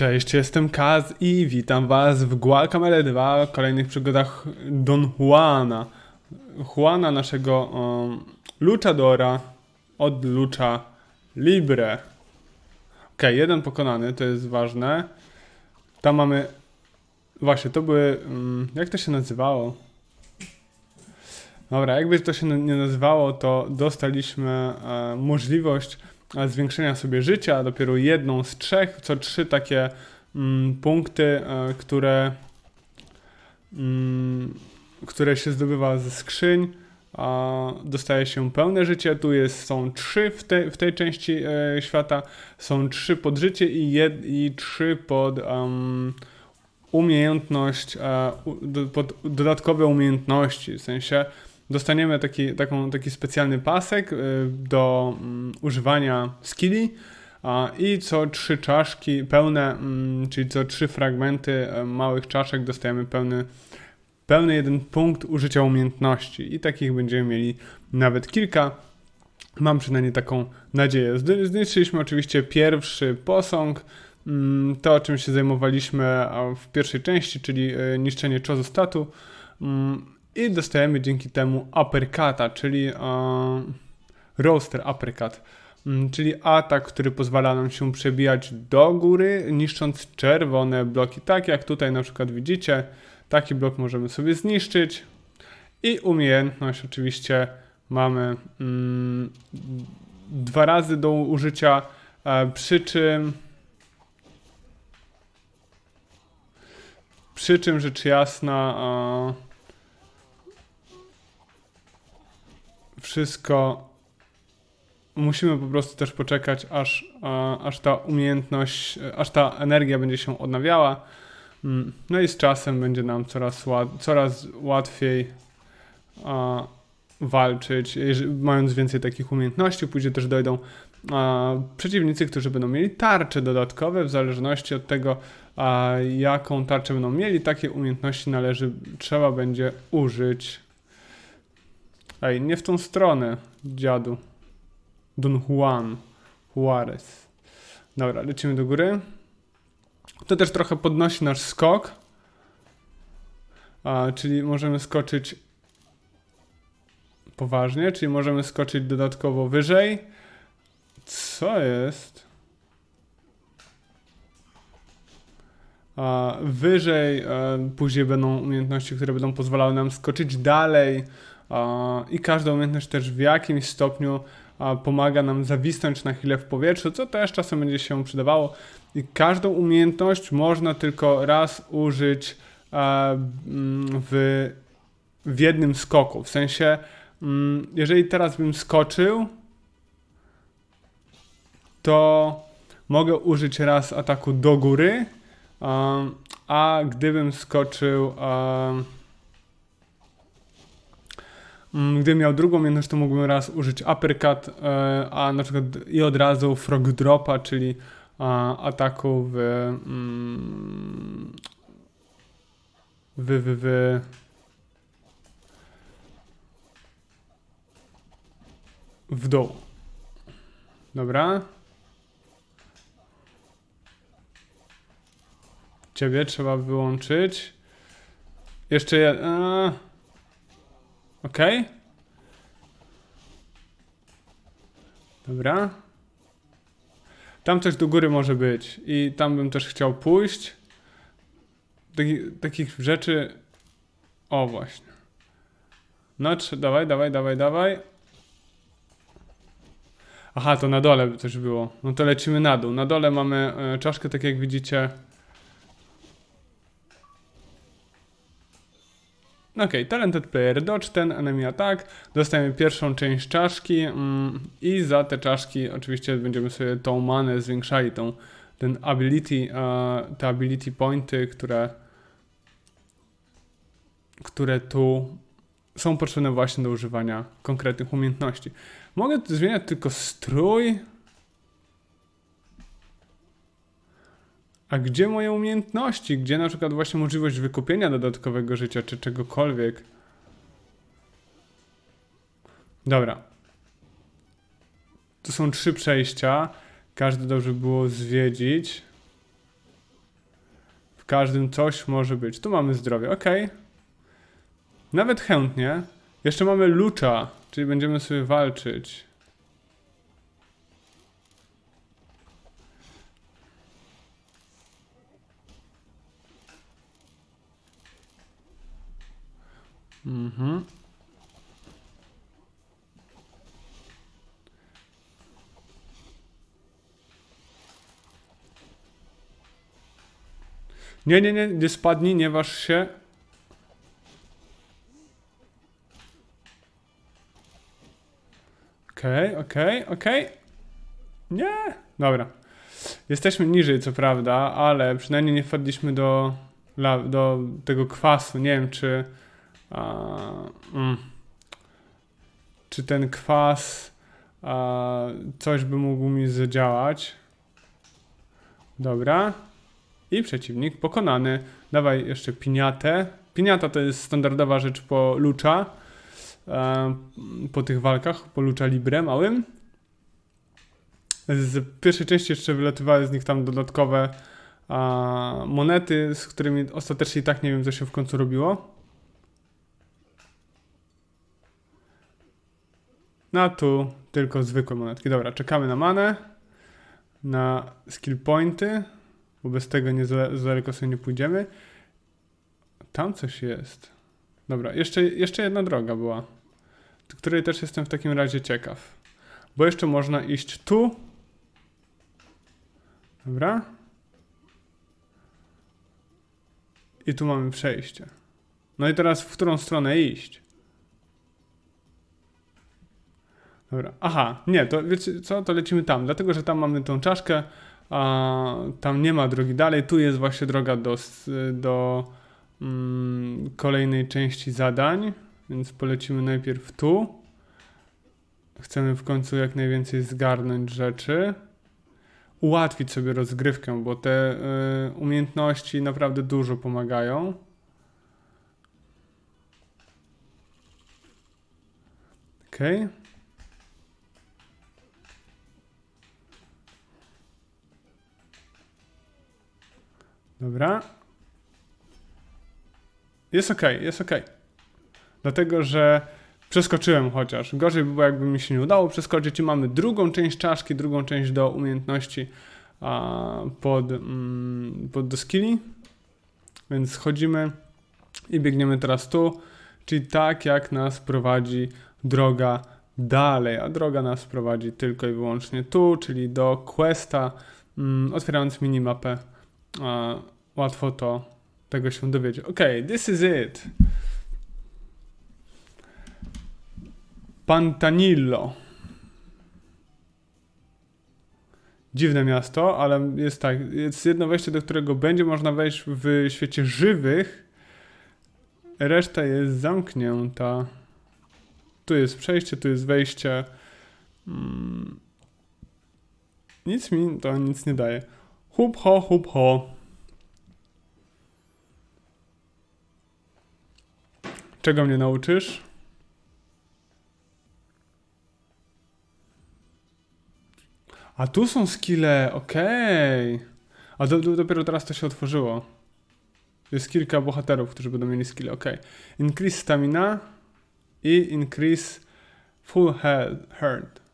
Cześć, jestem Kaz i witam was w Guacamole 2, kolejnych przygodach Don Juana. Juana, naszego um, luchadora od Lucha Libre. Ok, jeden pokonany, to jest ważne. Tam mamy... Właśnie, to były... Um, jak to się nazywało? Dobra, jakby to się nie nazywało, to dostaliśmy e, możliwość zwiększenia sobie życia, dopiero jedną z trzech, co trzy takie mm, punkty, e, które, mm, które się zdobywa ze skrzyń. Dostaje się pełne życie. Tu jest, są trzy w, te, w tej części e, świata. Są trzy pod życie i, jed, i trzy pod um, umiejętność, e, pod dodatkowe umiejętności. W sensie dostaniemy taki, taką, taki specjalny pasek y, do um, używania skilli i co trzy czaszki pełne, um, czyli co trzy fragmenty um, małych czaszek dostajemy pełny, pełny jeden punkt użycia umiejętności i takich będziemy mieli nawet kilka. Mam przynajmniej taką nadzieję. Zniszczyliśmy oczywiście pierwszy posąg, mm, to czym się zajmowaliśmy w pierwszej części, czyli y, niszczenie czozostatu. I dostajemy dzięki temu uppercuta, czyli roaster uppercut, mm, czyli atak, który pozwala nam się przebijać do góry, niszcząc czerwone bloki. Tak jak tutaj na przykład widzicie, taki blok możemy sobie zniszczyć i umiejętność oczywiście mamy mm, dwa razy do użycia, e, przy czym przy czym rzecz jasna e, wszystko musimy po prostu też poczekać, aż, aż ta umiejętność, aż ta energia będzie się odnawiała. Mm, no i z czasem będzie nam coraz, coraz łatwiej walczyć, mając więcej takich umiejętności. Później też dojdą przeciwnicy, którzy będą mieli tarcze dodatkowe, w zależności od tego, jaką tarczę będą mieli, takie umiejętności należy, trzeba będzie użyć. Ej, nie w tą stronę, dziadu. Don Juan Juarez. Dobra, lecimy do góry. To też trochę podnosi nasz skok. A, czyli możemy skoczyć poważnie, czyli możemy skoczyć dodatkowo wyżej. Co jest? A, wyżej, a, później będą umiejętności, które będą pozwalały nam skoczyć dalej i każda umiejętność też w jakimś stopniu pomaga nam zawisnąć na chwilę w powietrzu, co też czasem będzie się przydawało. I każdą umiejętność można tylko raz użyć mm, w, w jednym skoku. W sensie, mm, jeżeli teraz bym skoczył, to mogę użyć raz ataku do góry, a gdybym skoczył. Mm, gdybym miał drugą umiejętność, to mógłbym raz użyć uppercut, e, a na przykład i od razu frog dropa, czyli ataku w, mm, w, w, w w dół. Dobra. Ciebie trzeba wyłączyć. Jeszcze jeden. Ok. Dobra. Tam coś do góry może być i tam bym też chciał pójść. Taki, takich rzeczy... O, właśnie. No, dawaj, dawaj, dawaj, dawaj. Aha, to na dole coś było. No to lecimy na dół. Na dole mamy e, czaszkę, tak jak widzicie. Ok, Talented Player Dodge, ten enemy attack, dostajemy pierwszą część czaszki mm, i za te czaszki oczywiście będziemy sobie tą manę zwiększali, tą, ten ability, uh, te ability pointy, które, które tu są potrzebne właśnie do używania konkretnych umiejętności. Mogę zmieniać tylko strój, A gdzie moje umiejętności? Gdzie na przykład właśnie możliwość wykupienia dodatkowego życia, czy czegokolwiek? Dobra. Tu są trzy przejścia. Każde dobrze było zwiedzić. każdym coś może być. Tu mamy zdrowie, ok. Nawet chętnie. Jeszcze mamy lucza, czyli będziemy sobie walczyć. Mhm. Nie, nie, nie, nie spadnij, nie waż się. Okej, okej, okej. Nie. Dobra. Jesteśmy niżej, co prawda, ale przynajmniej nie wpadliśmy do, do tego kwasu. Nie wiem, czy. A, mm, czy ten kwas a, coś by mógł mi zadziałać. Dobra. I przeciwnik pokonany. Dawaj jeszcze piniatę. Piniata to jest standardowa rzecz po lucza. E, po tych walkach, po lucza libre małym. Z pierwszej części jeszcze wylatywały z nich tam dodatkowe a, monety, z którymi ostatecznie i tak nie wiem, co się w końcu robiło. No tu tylko zwykłe monetki. Dobra, czekamy na manę, na skill pointy, bo bez tego nie za daleko sobie nie pójdziemy. Tam coś jest. Dobra, jeszcze, jeszcze jedna droga była, której też jestem w takim razie ciekaw. Bo jeszcze można iść tu. Dobra. I tu mamy przejście. No i teraz w którą stronę iść? Dobra. Aha, nie, to wiecie co, to lecimy tam, dlatego że tam mamy tą czaszkę, a tam nie ma drogi dalej, tu jest właśnie droga do, do mm, kolejnej części zadań, więc polecimy najpierw tu. Chcemy w końcu jak najwięcej zgarnąć rzeczy. Ułatwić sobie rozgrywkę, bo te y, umiejętności naprawdę dużo pomagają. Okej. Dobra. Jest ok, jest ok. Dlatego, że przeskoczyłem chociaż. Gorzej by było, jakby mi się nie udało przeskoczyć. I mamy drugą część czaszki, drugą część do umiejętności a, pod, mm, pod do skilli. Więc schodzimy i biegniemy teraz tu. Czyli tak, jak nas prowadzi droga dalej. A droga nas prowadzi tylko i wyłącznie tu, czyli do questa, mm, otwierając minimapę. A, łatwo to tego się dowiedzieć. Ok, this is it. Pantanillo. Dziwne miasto, ale jest tak, jest jedno wejście, do którego będzie można wejść w świecie żywych. Reszta jest zamknięta. Tu jest przejście, tu jest wejście. Mm. Nic mi to nic nie daje. Hup ho, hup ho. Czego mnie nauczysz? A tu są skille, okej. A do, do, dopiero teraz to się otworzyło. Jest kilka bohaterów, którzy będą mieli skille, okej. Increase stamina i increase full health.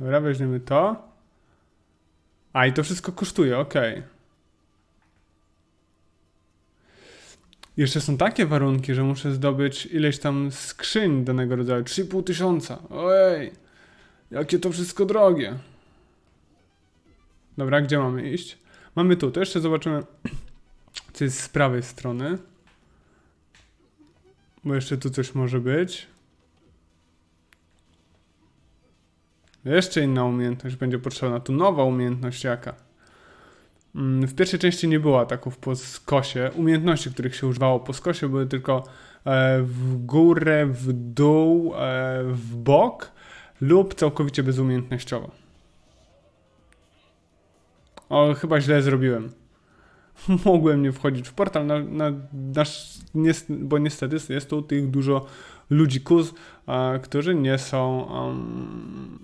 Dobra, weźmiemy to. A i to wszystko kosztuje, okej. Jeszcze są takie warunki, że muszę zdobyć ileś tam skrzyń danego rodzaju. 3,5 tysiąca. Ojej, jakie to wszystko drogie. Dobra, gdzie mamy iść? Mamy tu, to jeszcze zobaczymy, co jest z prawej strony. Bo jeszcze tu coś może być. Jeszcze inna umiejętność będzie potrzebna. Tu nowa umiejętność jaka? Mm, W pierwszej części nie było ataków po skosie. Umiejętności, których się używało po skosie, były tylko e, w górę, w dół, e, w bok lub całkowicie bezumiejętnościowo. O, chyba źle zrobiłem. Mogłem nie wchodzić w portal, na, na, nies, bo niestety jest tu tych dużo ludzików, e, którzy nie są em,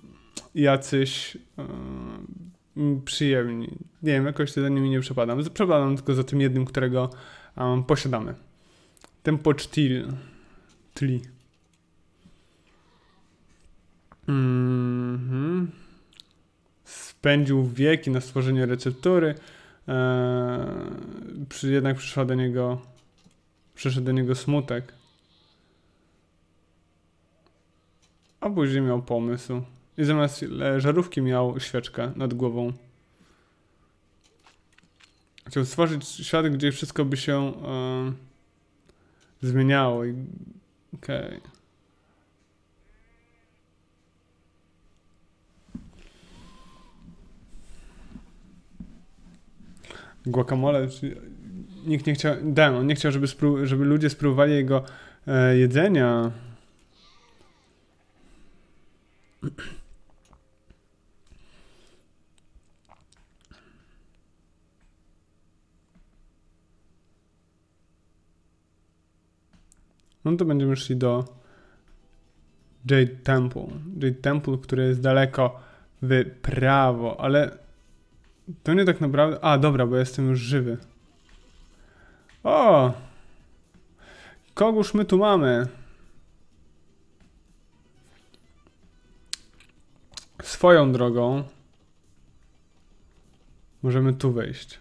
jacyś mm, przyjemni. Nie wiem, jakoś za nimi nie przepadam. Przepadam tylko za tym jednym, którego um, posiadamy. Tempo Steel. Tli. Mhm. Spędził wieki na stworzenie receptury. Eee, przy, jednak przyszedł do niego przyszedł do niego smutek. A później miał pomysł. I zamiast e, żarówki miał świeczkę nad głową. Chciał stworzyć świat, gdzie wszystko by się e, zmieniało. Okej. Guacamole, czyli nikt nie chciał, Dan, on nie chciał, żeby, żeby ludzie spróbowali jego e, jedzenia. No to będziemy szli do Jade Temple. Jade Temple, który jest daleko w prawo, ale to nie tak naprawdę. A, dobra, bo jestem już żywy. O! Kogóż my tu mamy? Swoją drogą możemy tu wejść.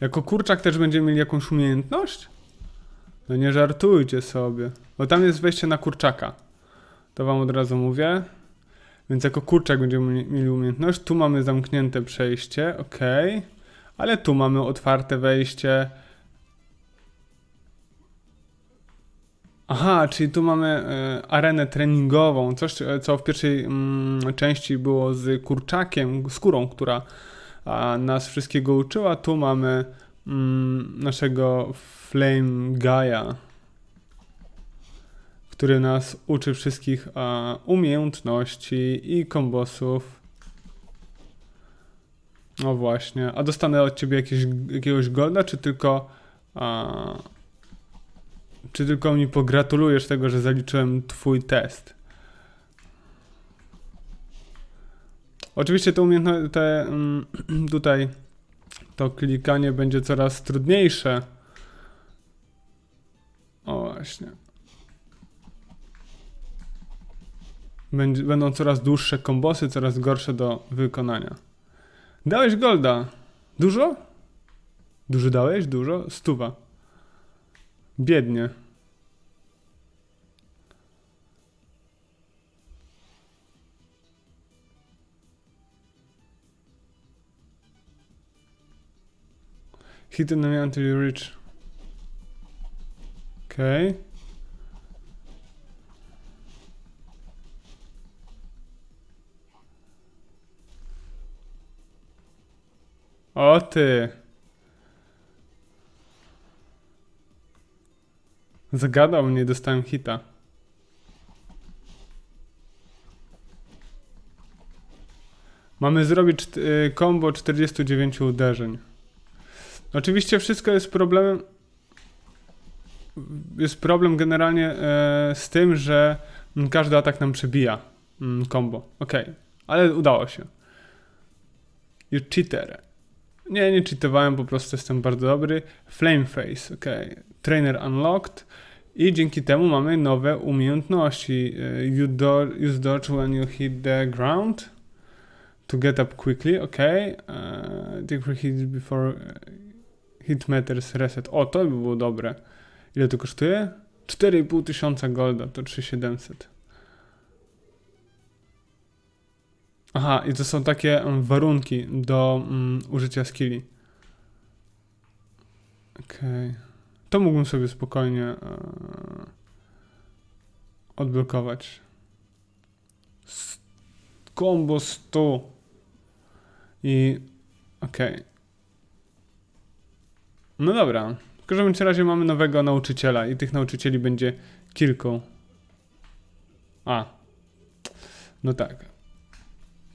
Jako kurczak też będziemy mieli jakąś umiejętność? No nie żartujcie sobie. Bo tam jest wejście na kurczaka. To wam od razu mówię. Więc jako kurczak będziemy mie- mieli umiejętność. Tu mamy zamknięte przejście, ok. Ale tu mamy otwarte wejście. Aha, czyli tu mamy e, arenę treningową. Coś, e, co w pierwszej mm, części było z kurczakiem, skórą, która nas wszystkiego uczyła. Tu mamy mm, naszego Flame Gaia, który nas uczy wszystkich a, umiejętności i kombosów. No właśnie. A dostanę od ciebie jakieś, jakiegoś golda, czy tylko. A, czy tylko mi pogratulujesz tego, że zaliczyłem twój test? Oczywiście te umiejętności, te mm, tutaj to klikanie będzie coraz trudniejsze. O właśnie. Będą coraz dłuższe kombosy, coraz gorsze do wykonania. Dałeś golda. Dużo? Dużo dałeś? Dużo? Stuwa. Biednie. Hit enemy until you reach. Okej. O ty. Zagadał mnie, dostałem hita. Mamy zrobić y, combo 49 uderzeń. Oczywiście wszystko jest problemem. Jest problem generalnie e, z tym, że każdy atak nam przebija mm, combo. Okej, ale udało się. You cheater. Nie, nie cheatowałem, po prostu jestem bardzo dobry. Flame Face, okej. Trainer unlocked. I dzięki temu mamy nowe umiejętności. E, You do, use dodge when you hit the ground. To get up quickly, okej. E, Take for hits before e, hit meters reset. O, to by było dobre. Ile to kosztuje? 4,5 tysiąca golda, to 3700. Aha, i to są takie mm, warunki do mm, użycia skilli. Okej. To mógłbym sobie spokojnie e, odblokować. Combo 100. I okej. No dobra. W każdym razie mamy nowego nauczyciela i tych nauczycieli będzie kilku. A. No tak.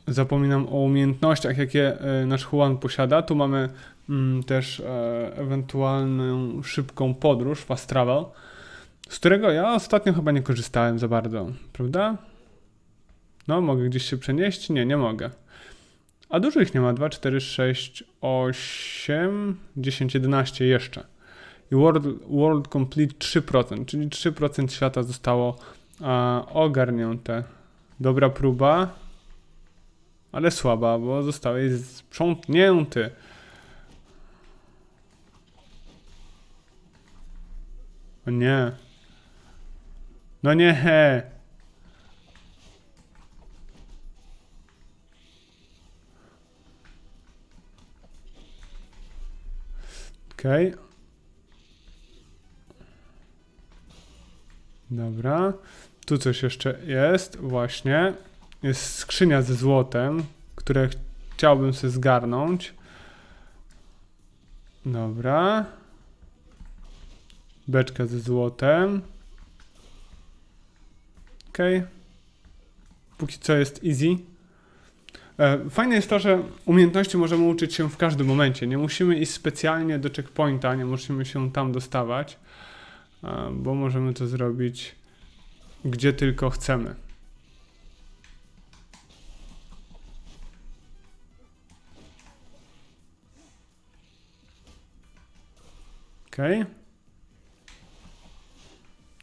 Zapominam o umiejętnościach, jakie e, nasz Juan posiada. Tu mamy mm, też e, ewentualną szybką podróż, fast travel, z którego ja ostatnio chyba nie korzystałem za bardzo, prawda? No, mogę gdzieś się przenieść? Nie, nie mogę. A dużo ich nie ma. 2, 4, 6, 8, 10, 11 jeszcze. I World, world Complete 3%, czyli 3% świata zostało a, ogarnięte. Dobra próba, ale słaba, bo zostałeś sprzątnięty. O nie. No nie. Okej. Dobra. Tu coś jeszcze jest, właśnie. Jest skrzynia ze złotem, które ch- chciałbym sobie zgarnąć. Dobra. Beczka ze złotem. Okej. Póki co jest easy. E, Fajne jest to, że umiejętności możemy uczyć się w każdym momencie. Nie musimy iść specjalnie do checkpointa, nie musimy się tam dostawać, e, bo możemy to zrobić gdzie tylko chcemy. Okej.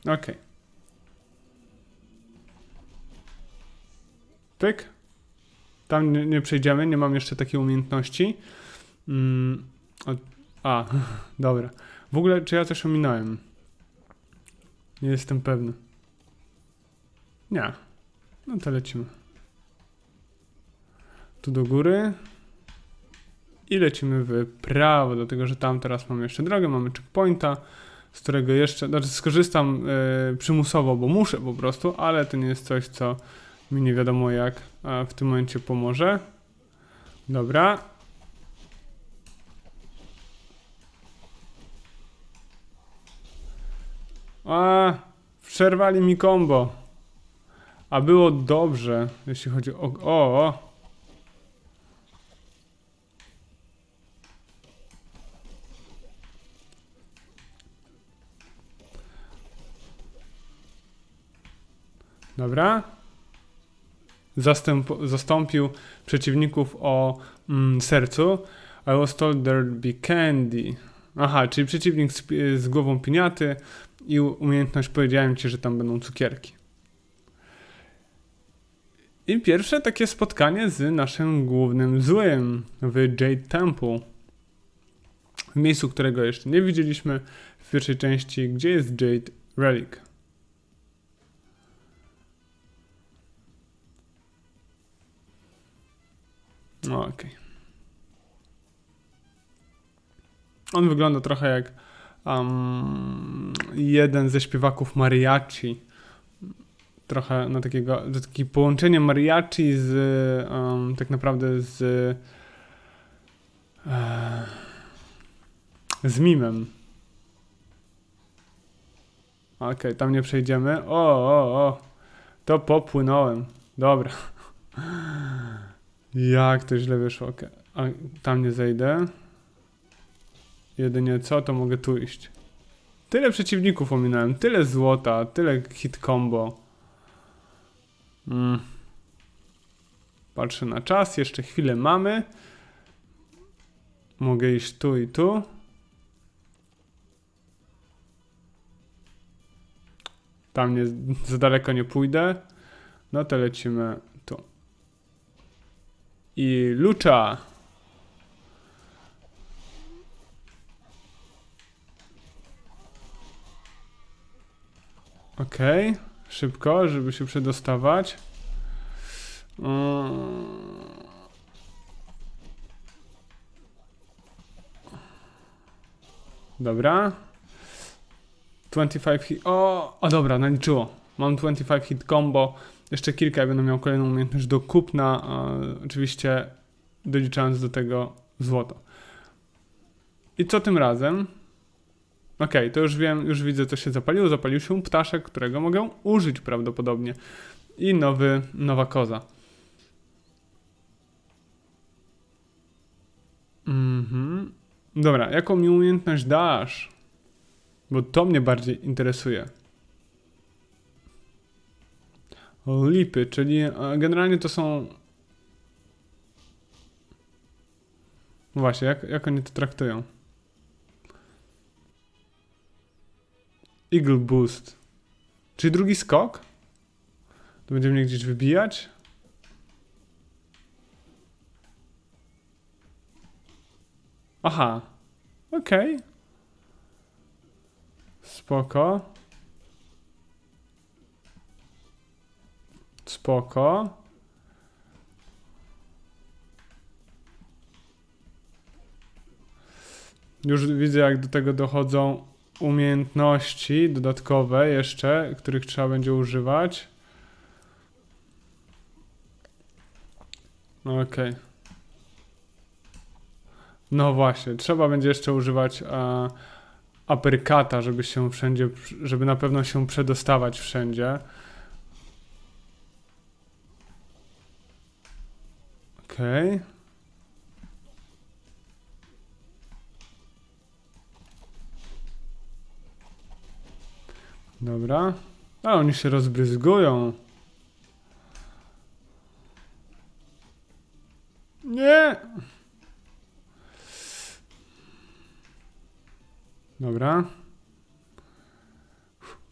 Okej. Pyk. Tam nie, nie przejdziemy, nie mam jeszcze takiej umiejętności. Mm, a, dobra. W ogóle, czy ja coś ominąłem? Nie jestem pewny. Nie. No to lecimy. Tu do góry. I lecimy w prawo, dlatego że tam teraz mamy jeszcze drogę, mamy checkpointa, z którego jeszcze, znaczy skorzystam e, przymusowo, bo muszę po prostu, ale to nie jest coś, co mi nie wiadomo jak w tym momencie pomoże. Dobra. A, przerwali mi combo. A było dobrze, jeśli chodzi o... O! o. Dobra. Zastęp, zastąpił przeciwników o mm, sercu. I was told there'd be candy. Aha, czyli przeciwnik z, z głową piniaty i umiejętność powiedziałem ci, że tam będą cukierki. I pierwsze takie spotkanie z naszym głównym złym w Jade Temple. W miejscu, którego jeszcze nie widzieliśmy w pierwszej części, gdzie jest Jade Relic. No, okej. On wygląda trochę jak um, jeden ze śpiewaków mariachi. Trochę na takiego, to takie połączenie mariachi z um, tak naprawdę z e, z mimem. Okej, tam nie przejdziemy. O, o, o. To popłynąłem. Dobra. Jak to źle wyszło. okej. A tam nie zejdę. Jedynie co, to mogę tu iść. Tyle przeciwników ominąłem, tyle złota, tyle hit combo. Mm. Patrzę na czas, jeszcze chwilę mamy. Mogę iść tu i tu. Tam nie, za daleko nie pójdę. No to lecimy. I lucza. Okej, szybko, żeby się przedostawać. Mm. Dobra. 25 hit. O, o dobra, naliczyło. Mam 25 hit combo. Jeszcze kilka, ja będę miał kolejną umiejętność do kupna. a, oczywiście doliczając do tego złoto. I co tym razem? Okej, to już wiem, już widzę, co się zapaliło. Zapalił się ptaszek, którego mogę użyć prawdopodobnie. I nowy, nowa koza. Mhm. Dobra, jaką mi umiejętność dasz? Bo to mnie bardziej interesuje. Lipy, czyli generalnie to są. Właśnie, jak, jak oni to traktują? Eagle Boost. Czyli drugi skok? To będzie mnie gdzieś wybijać? Aha. Okej. Spoko. Spoko. Już widzę, jak do tego dochodzą umiejętności dodatkowe jeszcze, których trzeba będzie używać. No Okej. No właśnie, trzeba będzie jeszcze używać a, żeby się wszędzie, żeby na pewno się przedostawać wszędzie. Okej. Dobra. A oni się rozbryzgują. Nie. Dobra.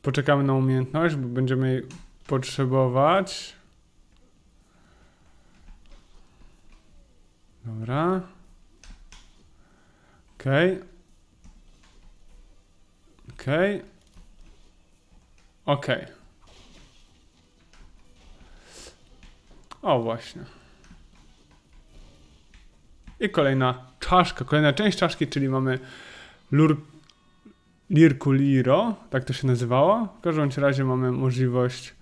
Poczekamy na umiejętność, bo będziemy jej potrzebować. Dobra. Okej. Okej. Okej. O, właśnie. I kolejna czaszka, kolejna część czaszki, czyli mamy lur, Lirkuliro, tak to się nazywało. W każdym razie mamy możliwość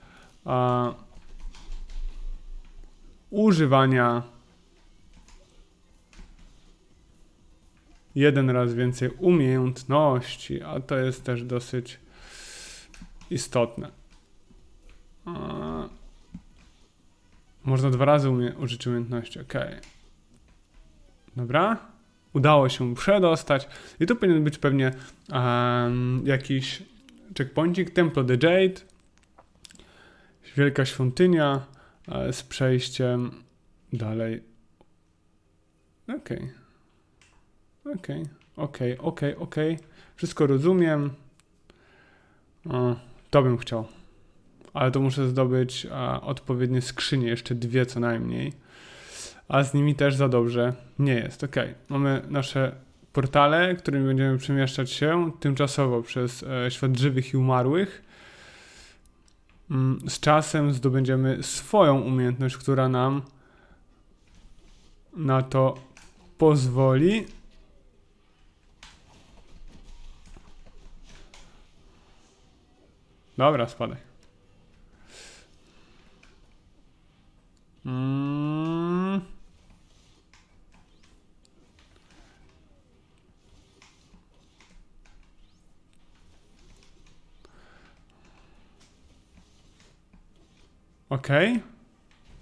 używania jeden raz więcej umiejętności, a to jest też dosyć istotne. Można dwa razy umie użyć umiejętności, ok. Dobra. Udało się przedostać. I tu powinien być pewnie um, jakiś checkpointik, Templo the Jade, wielka świątynia e, z przejściem dalej. Okej. Okej, okej, okej, okej. Wszystko rozumiem. To bym chciał. Ale to muszę zdobyć a, odpowiednie skrzynie, jeszcze dwie co najmniej. A z nimi też za dobrze nie jest. Ok, mamy nasze portale, którymi będziemy przemieszczać się tymczasowo przez e, świat żywych i umarłych. Mm, z czasem zdobędziemy swoją umiejętność, która nam na to pozwoli. Dobra, spadaj. Mm. Okej.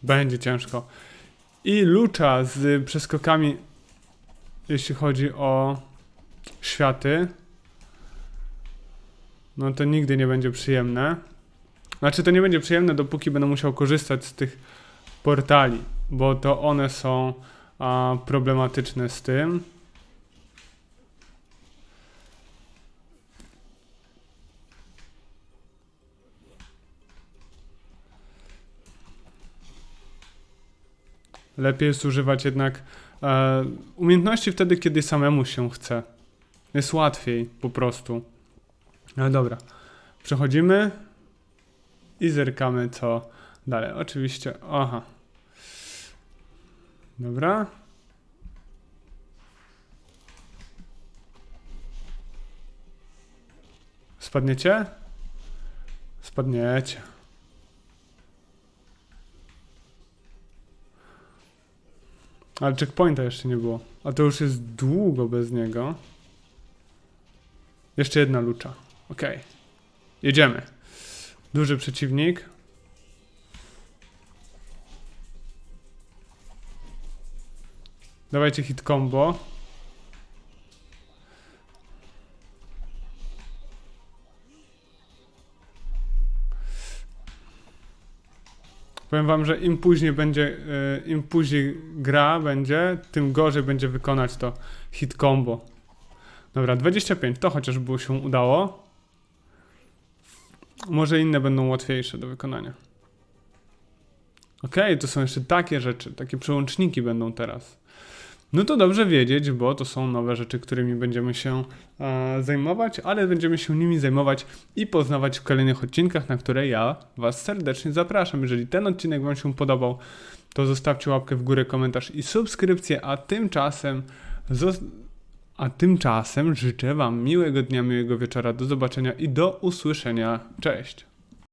Będzie ciężko. I lucza z przeskokami, jeśli chodzi o światy. No to nigdy nie będzie przyjemne. Znaczy to nie będzie przyjemne, dopóki będę musiał korzystać z tych portali, bo to one są a, problematyczne z tym. Lepiej jest używać jednak e, umiejętności wtedy, kiedy samemu się chce. Jest łatwiej po prostu. No dobra. Przechodzimy i zerkamy co dalej. Oczywiście, aha. Dobra. Spadniecie? Spadniecie. Ale checkpointa jeszcze nie było. A to już jest długo bez niego. Jeszcze jedna lucza. Okej. Jedziemy. Duży przeciwnik. Dawajcie hit combo. Powiem wam, że im później będzie, e, im później gra będzie, tym gorzej będzie wykonać to hit combo. Dobra, 25, to chociaż było się udało. Może inne będą łatwiejsze do wykonania. Okej, to są jeszcze takie rzeczy, takie przełączniki będą teraz. No to dobrze wiedzieć, bo to są nowe rzeczy, którymi będziemy się e, zajmować, ale będziemy się nimi zajmować i poznawać w kolejnych odcinkach, na które ja Was serdecznie zapraszam. Jeżeli ten odcinek Wam się podobał, to zostawcie łapkę w górę, komentarz i subskrypcję, a tymczasem a tymczasem życzę Wam miłego dnia, miłego wieczora, do zobaczenia i do usłyszenia. Cześć!